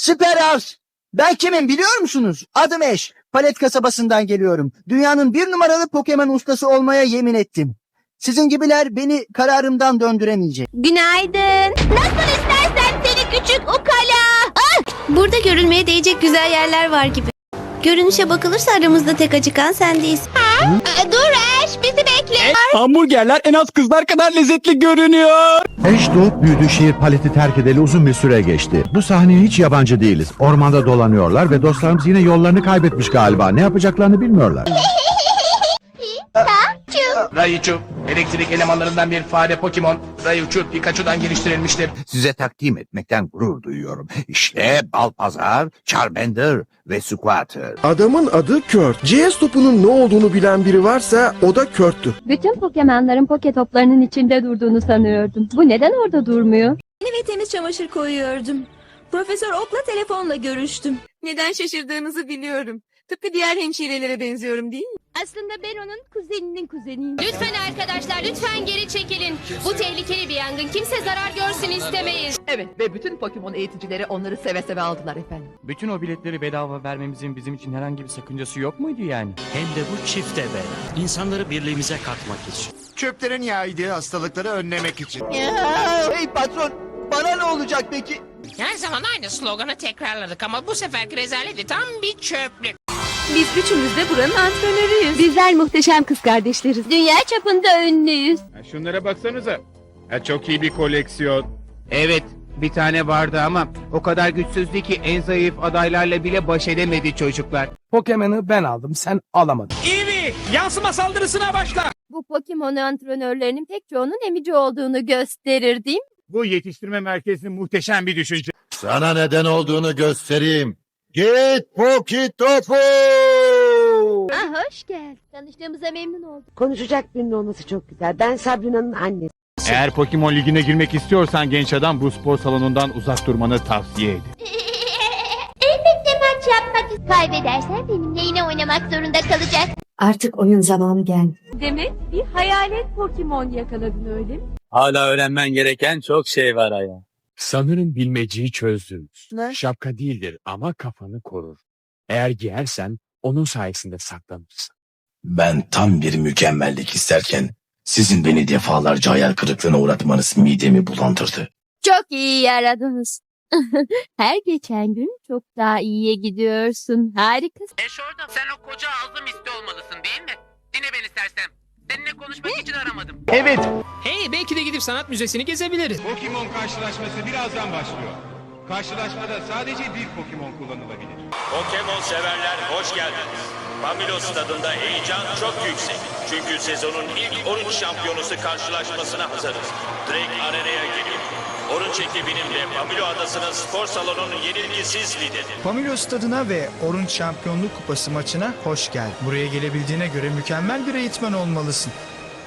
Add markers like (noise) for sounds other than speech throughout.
Süper House. Ben kimim biliyor musunuz? Adım Eş. Palet kasabasından geliyorum. Dünyanın bir numaralı Pokemon ustası olmaya yemin ettim. Sizin gibiler beni kararımdan döndüremeyecek. Günaydın. Nasıl istersen seni küçük ukala. Ah! Burada görülmeye değecek güzel yerler var gibi. Görünüşe bakılırsa aramızda tek acıkan sen değilsin. Aa, Dur Ash bizi bekle. Hamburgerler en az kızlar kadar lezzetli görünüyor. Eş doğup büyüdüğü şehir paleti terk edeli uzun bir süre geçti. Bu sahneye hiç yabancı değiliz. Ormanda dolanıyorlar ve dostlarımız yine yollarını kaybetmiş galiba. Ne yapacaklarını bilmiyorlar. (laughs) Raichu, elektrik elemanlarından bir fare Pokemon. Raichu Pikachu'dan geliştirilmiştir. Size takdim etmekten gurur duyuyorum. İşte Balpazar, Charmander ve Squatter. Adamın adı Kurt. CS topunun ne olduğunu bilen biri varsa o da Kurt'tü. Bütün Pokemon'ların poke toplarının içinde durduğunu sanıyordum. Bu neden orada durmuyor? Yeni ve temiz çamaşır koyuyordum. Profesör Ok'la telefonla görüştüm. Neden şaşırdığınızı biliyorum. Tıpkı diğer hemşirelere benziyorum değil mi? Aslında ben onun kuzeninin kuzeniyim. Lütfen arkadaşlar lütfen geri çekilin. Bu tehlikeli bir yangın. Kimse zarar görsün istemeyiz. Evet ve bütün Pokemon eğiticileri onları seve seve aldılar efendim. Bütün o biletleri bedava vermemizin bizim için herhangi bir sakıncası yok muydu yani? Hem de bu çifte bela. İnsanları birliğimize katmak için. Çöplerin yaydığı hastalıkları önlemek için. Hey patron, bana ne olacak peki? Her zaman aynı sloganı tekrarladık ama bu seferki rezaleti tam bir çöplük. Biz üçümüz de buranın antrenörüyüz. Bizler muhteşem kız kardeşleriz. Dünya çapında ünlüyüz. Şunlara baksanıza. çok iyi bir koleksiyon. Evet, bir tane vardı ama o kadar güçsüzdü ki en zayıf adaylarla bile baş edemedi çocuklar. Pokemon'ı ben aldım sen alamadın. İyi yansıma saldırısına başla. Bu Pokemon antrenörlerinin pek çoğunun emici olduğunu gösterir değil mi? Bu yetiştirme merkezinin muhteşem bir düşünce. Sana neden olduğunu göstereyim. Git Poki Topu! Ah hoş geldin. Tanıştığımıza memnun oldum. Konuşacak birinin olması çok güzel. Ben Sabrina'nın annesi. Eğer Pokemon Ligi'ne girmek istiyorsan genç adam bu spor salonundan uzak durmanı tavsiye ederim. (laughs) Elbette maç yapmak Kaybedersen benimle yine oynamak zorunda kalacak. Artık oyun zamanı geldi. Demek bir hayalet Pokemon yakaladın öyle mi? Hala öğrenmen gereken çok şey var Aya. Sanırım bilmeceyi çözdünüz. Ne? Şapka değildir ama kafanı korur. Eğer giyersen onun sayesinde saklanırsın. Ben tam bir mükemmellik isterken sizin beni defalarca hayal kırıklığına uğratmanız midemi bulandırdı. Çok iyi yaradınız. (laughs) Her geçen gün çok daha iyiye gidiyorsun. Harikasın. Eş orada sen o koca ağzı misli olmalısın değil mi? Dinle beni sersem. Seninle konuşmak için aramadım. Evet. Hey belki de gidip sanat müzesini gezebiliriz. Pokemon karşılaşması birazdan başlıyor. Karşılaşmada sadece bir Pokemon kullanılabilir. Pokemon severler hoş geldiniz. Pamilo stadında heyecan çok yüksek. Çünkü sezonun ilk Orange şampiyonusu karşılaşmasına hazırız. Drake Arena'ya geliyor. Orange ekibinin ve Pamilo Adası'nın spor salonunun yenilgisiz lideri. Pamilo stadına ve Orange Şampiyonluk Kupası maçına hoş geldin. Buraya gelebildiğine göre mükemmel bir eğitmen olmalısın.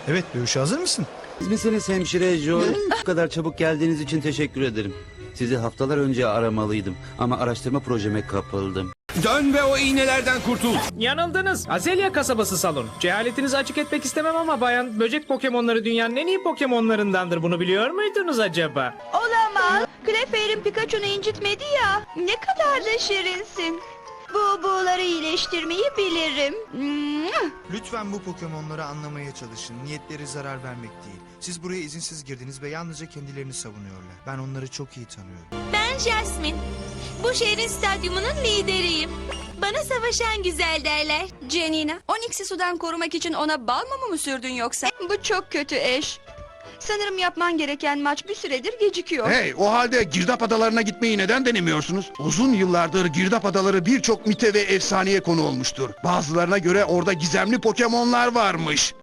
Evet dövüşe hazır mısın? Misiniz hemşire Joy? Bu kadar çabuk geldiğiniz için teşekkür ederim. Sizi haftalar önce aramalıydım ama araştırma projeme kapıldım. Dön ve o iğnelerden kurtul. Yanıldınız. Azelya kasabası salon. Cehaletinizi açık etmek istemem ama bayan böcek Pokemon'ları dünyanın en iyi Pokemon'larındandır. Bunu biliyor muydunuz acaba? Clefairy Pikachu'nu incitmedi ya. Ne kadar da şirinsin. Bu buğuları iyileştirmeyi bilirim. Lütfen bu Pokemon'ları anlamaya çalışın. Niyetleri zarar vermek değil. Siz buraya izinsiz girdiniz ve yalnızca kendilerini savunuyorlar. Ben onları çok iyi tanıyorum. Ben Jasmine. Bu şehrin stadyumunun lideriyim. Bana savaşan güzel derler. Janina, Onyx'i sudan korumak için ona bal mı mı sürdün yoksa? Bu çok kötü eş. Sanırım yapman gereken maç bir süredir gecikiyor. Hey o halde Girdap Adaları'na gitmeyi neden denemiyorsunuz? Uzun yıllardır Girdap Adaları birçok mite ve efsaneye konu olmuştur. Bazılarına göre orada gizemli Pokemonlar varmış.